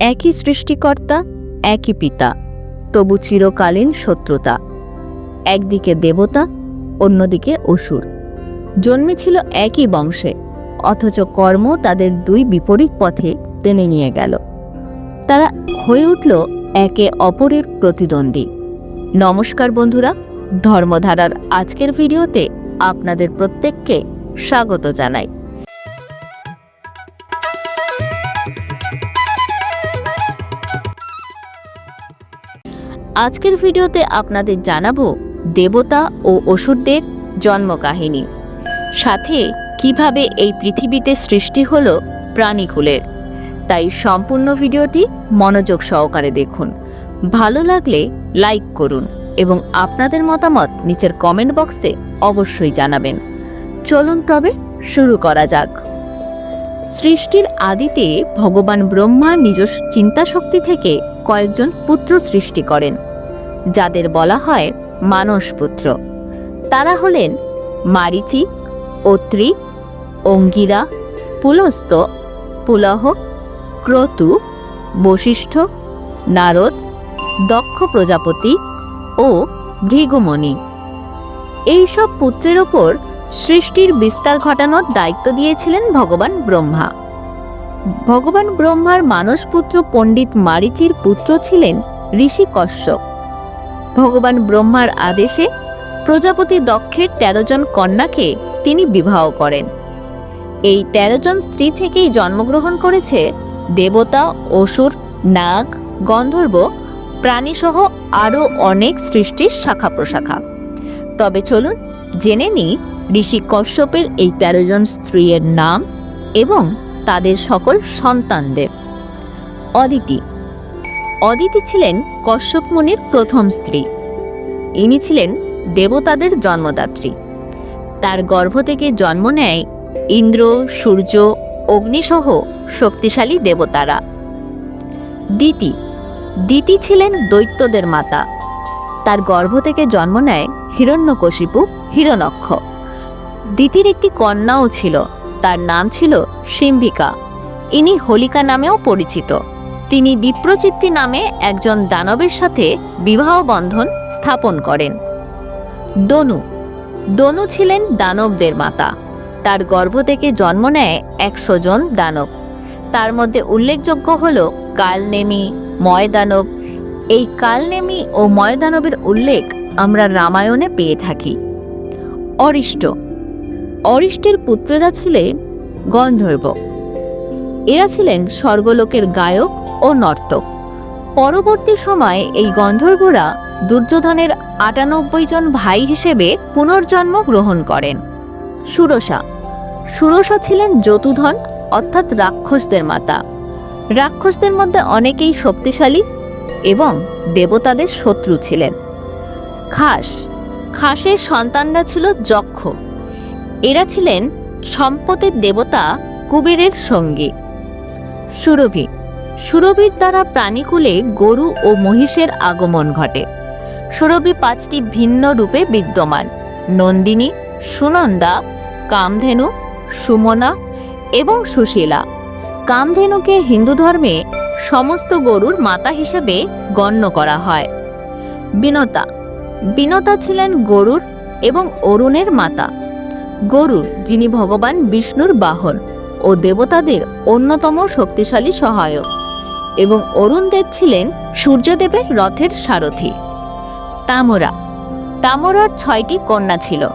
একই সৃষ্টিকর্তা, একই পিতা, তবু চিরকালীন শত্রুতা। একদিকে দেবতা, অন্যদিকে অসুর। জন্মেছিল একই বংশে, অথচ কর্ম তাদের দুই বিপরীত পথে টেনে নিয়ে গেল। তারা হয়ে উঠল একে অপরের প্রতিদ্বন্দ্বী। নমস্কার বন্ধুরা, ধর্মধারার আজকের ভিডিওতে আপনাদের প্রত্যেককে স্বাগত জানাই। আজকের ভিডিওতে আপনাদের জানাব দেবতা ও অসুরদের জন্মকাহিনী। সাথে কীভাবে এই পৃথিবীতে সৃষ্টি হল প্রাণীকুলের। তাই সম্পূর্ণ ভিডিওটি মনোযোগ সহকারে দেখুন। ভালো লাগলে লাইক করুন এবং আপনাদের মতামত নিচের কমেন্ট বক্সে অবশ্যই জানাবেন। চলুন তবে শুরু করা যাক। সৃষ্টির আদিতে ভগবান ব্রহ্মা নিজস্ব চিন্তাশক্তি থেকে কয়েকজন পুত্র সৃষ্টি করেন, যাদের বলা হয় মানস পুত্র। তারা হলেন মারিচি অত্রি অঙ্গিরা, পুলস্ত, পুলহ, ক্রতু, বশিষ্ঠ, নারদ, দক্ষ প্রজাপতি ও ভৃগুমণি। এইসব পুত্রের ওপর সৃষ্টির বিস্তার ঘটানোর দায়িত্ব দিয়েছিলেন ভগবান ব্রহ্মা। ভগবান ব্রহ্মার মানসপুত্র পণ্ডিত মারিচির পুত্র ছিলেন ঋষি কশ্যপ। ভগবান ব্রহ্মার আদেশে প্রজাপতি দক্ষের তেরো জন কন্যাকে তিনি বিবাহ করেন। এই তেরো জন স্ত্রী থেকেই জন্মগ্রহণ করেছে দেবতা, অসুর, নাগ, গন্ধর্ব, প্রাণীসহ আরও অনেক সৃষ্টির শাখা প্রশাখা তবে চলুন জেনে নিই ঋষি কশ্যপের এই তেরো জন স্ত্রীর নাম এবং তাদের সকল সন্তানদের। অদিতি। অদিতি ছিলেন কশ্যপ মুনির প্রথম স্ত্রী। ইনি ছিলেন দেবতাদের জন্মদাত্রী। তার গর্ভ থেকে জন্ম নেয় ইন্দ্র, সূর্য, অগ্নিসহ শক্তিশালী দেবতারা। দিতি। দিতি ছিলেন দৈত্যদের মাতা। তার গর্ভ থেকে জন্ম নেয় হিরণ্যকশিপু হিরণক্ষ। দিতির একটি কন্যাও ছিল। তার নাম ছিল সিম্ভিকা ইনি হোলিকা নামেও পরিচিত। তিনি বিপ্রচিত্তি নামে একজন দানবের সাথে বিবাহ বন্ধন স্থাপন করেন। দনু। দনু ছিলেন দানবদের মাতা। তার গর্ভ থেকে জন্ম নেয় একশো জন দানব। তার মধ্যে উল্লেখযোগ্য হল কালনেমি, ময়দানব। এই কালনেমি ও ময়দানবের উল্লেখ আমরা রামায়ণে পেয়ে থাকি। অরিষ্ট। অরিষ্টের পুত্রেরা ছিলেন গন্ধর্ব। এরা ছিলেন স্বর্গলোকের গায়ক ও নর্তক। পরবর্তী সময়ে এই গন্ধর্বরা দুর্যোধনের আটানব্বই জন ভাই হিসেবে পুনর্জন্ম গ্রহণ করেন। সুরসা। সুরসা ছিলেন যতুধন অর্থাৎ রাক্ষসদের মাতা। রাক্ষসদের মধ্যে অনেকেই শক্তিশালী এবং দেবতাদের শত্রু ছিলেন। খাস। খাসের সন্তানরা ছিল যক্ষ। এরা ছিলেন সম্পদের দেবতা কুবেরের সঙ্গী। সুরভি, সুরভির দ্বারা প্রাণীকুলে গরু ও মহিষের আগমন ঘটে। সুরভি পাঁচটি ভিন্ন রূপে বিদ্যমান। নন্দিনী, সুনন্দা, কামধেনু, সুমনা এবং সুশীলা। কামধেনুকে হিন্দু ধর্মে সমস্ত গরুর মাতা হিসেবে গণ্য করা হয়। বিনতা বিনতা ছিলেন গরুর এবং অরুণের মাতা। গরুর, যিনি ভগবান বিষ্ণুর বাহন ও দেবতাদের অন্যতম শক্তিশালী সহায়ক এবং অরুণদেব ছিলেন সূর্যদেবের রথের সারথি। তামরা, তামরার ছয়টি কন্যা ছিল।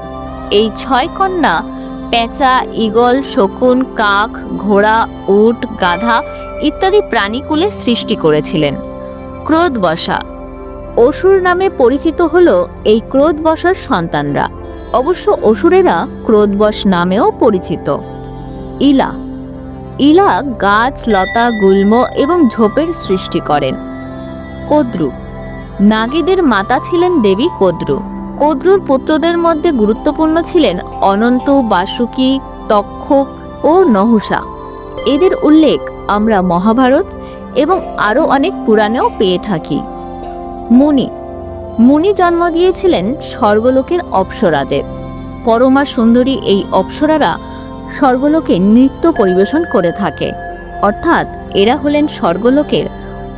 এই ছয় কন্যা পেঁচা, ঈগল, শকুন, কাক, ঘোড়া, উট, গাধা ইত্যাদি প্রাণীকুলে সৃষ্টি করেছিলেন। ক্রোধ বসা অসুর নামে পরিচিত হল এই ক্রোধ বসার সন্তানরা। অবশ্য অসুরেরা ক্রোধবশ নামেও পরিচিত। ইলা। ইলা গাছ, লতা, গুল্ম এবং ঝোপের সৃষ্টি করেন। কদ্রু। নাগীদের মাতা ছিলেন দেবী কদ্রু। কদ্রুর পুত্রদের মধ্যে গুরুত্বপূর্ণ ছিলেন অনন্ত, বাসুকি তক্ষক ও নহুষা। এদের উল্লেখ আমরা মহাভারত এবং আরও অনেক পুরাণেও পেয়ে থাকি। মুনি। মুনি জন্ম দিয়েছিলেন স্বর্গলোকের অপ্সরাদের। পরমা সুন্দরী এই অপ্সরারা স্বর্গলোকে নৃত্য পরিবেশন করে থাকে। অর্থাৎ এরা হলেন স্বর্গলোকের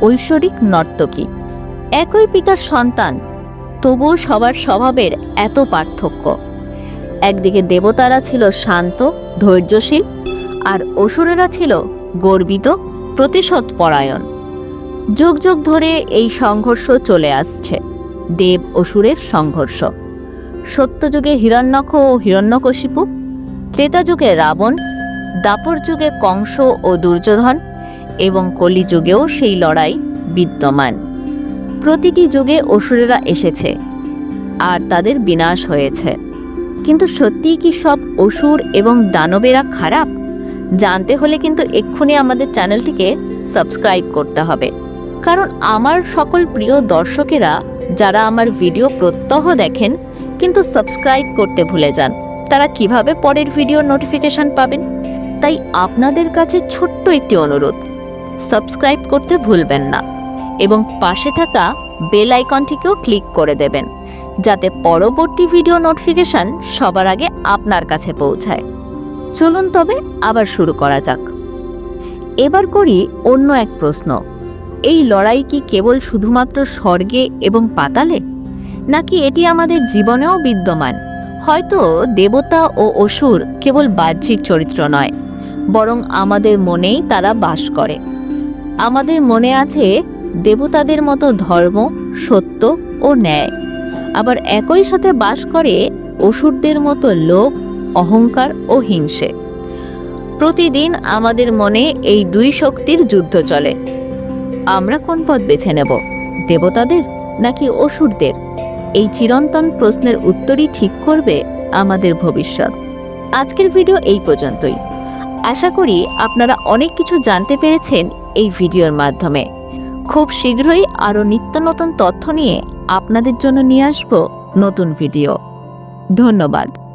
ঐশ্বরিক নর্তকী। একই পিতার সন্তান, তবুও সবার স্বভাবের এত পার্থক্য। একদিকে দেবতারা ছিল শান্ত, ধৈর্যশীল, আর অসুরেরা ছিল গর্বিত প্রতিশোধ পরায়ণ যুগ যুগ ধরে এই সংঘর্ষ চলে আসছে। দেব অসুরের সংঘর্ষ। সত্যযুগে হিরণ্যক্ষ ও হিরণ্যকশিপু, ত্রেতাযুগে রাবণ দাপর যুগে কংস ও দুর্যোধন এবং কলিযুগেও সেই লড়াই বিদ্যমান। প্রতিটি যুগে অসুরেরা এসেছে আর তাদের বিনাশ হয়েছে। কিন্তু সত্যিই কি সব অসুর এবং দানবেরা খারাপ? জানতে হলে কিন্তু এক্ষুনি আমাদের চ্যানেলটিকে সাবস্ক্রাইব করতে হবে। কারণ আমার সকল প্রিয় দর্শকেরা যারা আমার ভিডিও প্রত্যহ দেখেন, কিন্তু সাবস্ক্রাইব করতে ভুলে যান, তারা কীভাবে পরের ভিডিও নোটিফিকেশন পাবেন? তাই আপনাদের কাছে ছোট্ট একটি অনুরোধ, সাবস্ক্রাইব করতে ভুলবেন না এবং পাশে থাকা বেল আইকনটিকেও ক্লিক করে দেবেন, যাতে পরবর্তী ভিডিও নোটিফিকেশন সবার আগে আপনার কাছে পৌঁছায়। চলুন তবে আবার শুরু করা যাক। এবার করি অন্য এক প্রশ্ন। এই লড়াই কি কেবল শুধুমাত্র স্বর্গে এবং পাতালে? নাকি এটি আমাদের জীবনেও বিদ্যমান? হয়তো দেবতা ও অসুর কেবল বাহ্যিক চরিত্র নয়, বরং আমাদের মনেই তারা বাস করে। আমাদের মনে আছে দেবতাদের মতো ধর্ম, সত্য ও ন্যায়। আবার একই সাথে বাস করে অসুরদের মতো লোভ, অহংকার ও হিংসে। প্রতিদিন আমাদের মনে এই দুই শক্তির যুদ্ধ চলে। আমরা কোন পথ বেছে নেব? দেবতাদের নাকি অসুরদের? এই চিরন্তন প্রশ্নের উত্তরই ঠিক করবে আমাদের ভবিষ্যৎ। আজকের ভিডিও এই পর্যন্তই। আশা করি আপনারা অনেক কিছু জানতে পেরেছেন এই ভিডিওর মাধ্যমে। খুব শীঘ্রই আরও নিত্য নতুন তথ্য নিয়ে আপনাদের জন্য নিয়ে আসব নতুন ভিডিও। ধন্যবাদ।